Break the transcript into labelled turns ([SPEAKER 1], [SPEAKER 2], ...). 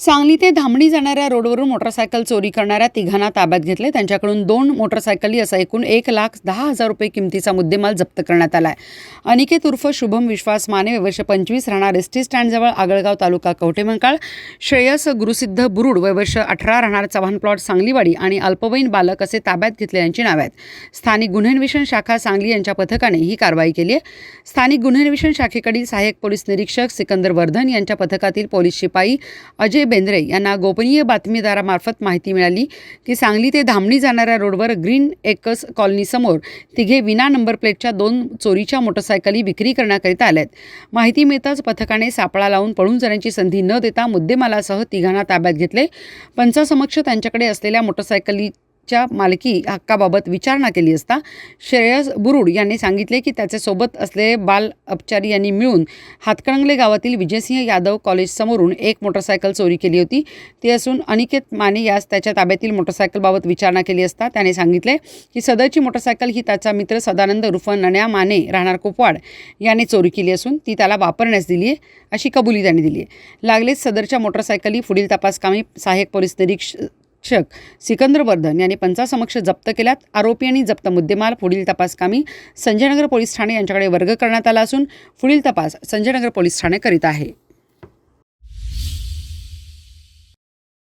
[SPEAKER 1] सांगली ते धामणी जाणाऱ्या रोडवरून मोटरसायकल चोरी करणाऱ्या तिघांना ताब्यात घेतले. त्यांच्याकडून दोन मोटरसायकली असा एकूण एक लाख दहा हजार रुपये किमतीचा मुद्देमाल जप्त करण्यात आला आहे अनिकेत उर्फ शुभम विश्वास माने वर्ष पंचवीस राहणार एस टी स्टँडजवळ आगळगाव तालुका कवठेमंकाळ. श्रेयस गुरुसिद्ध बुरुड वर्ष अठरा राहणार चव्हाण प्लॉट सांगलीवाडी आणि अल्पवयीन बालक असे ताब्यात घेतलेल्यांची नावे आहेत. स्थानिक गुन्हे अन्वेषण शाखा सांगली यांच्या पथकाने ही कारवाई केली आहे. स्थानिक गुन्हे अन्वेषण शाखेकडील सहाय्यक पोलीस निरीक्षक सिकंदर वर्धन यांच्या पथकातील पोलीस शिपाई अजय बेंद्रे यांना गोपनीय बातमीदारामार्फत माहिती मिळाली. की सांगली ते धामणी जाणाऱ्या रोडवर ग्रीन एकस कॉलनीसमोर तिघे विना नंबर प्लेटच्या दोन चोरीच्या मोटरसायकली विक्री करण्याकरिता आल्यात. माहिती मिळताच पथकाने सापळा लावून पळून जाण्याची संधी न देता मुद्देमालासह तिघांना ताब्यात घेतले. पंचासमक्ष त्यांच्याकडे असलेल्या मोटरसायकली च्या मालकी हक्काबाबत विचारणा केली असता श्रेयस बुरुड यांनी सांगितले की त्याचे सोबत असलेले बाल अपचारी यांनी मिळून हातकणंगले गावातील विजयसिंह यादव कॉलेजसमोरून एक मोटरसायकल चोरी केली होती. ती असून अनिकेत माने यास त्याच्या ताब्यातील मोटरसायकलबाबत विचारणा केली असता त्याने सांगितले की सदरची मोटरसायकल ही त्याचा मित्र सदानंद रुफ नण्या माने राहणार कुपवाड याने चोरी केली असून ती त्याला वापरण्यास दिली आहे अशी कबुली त्यांनी दिली आहे. लागलेच सदरच्या मोटरसायकली पुढील तपासकामी सहाय्यक पोलीस निरीक्षक सिकंदर वर्धन यांनी पंचासमक्ष जप्त केल्यात. आरोपी आणि जप्त मुद्देमाल पुढील तपासकामी संजयनगर पोलीस ठाणे यांच्याकडे वर्ग करण्यात आला असून पुढील तपास संजयनगर पोलीस ठाणे करीत आहे.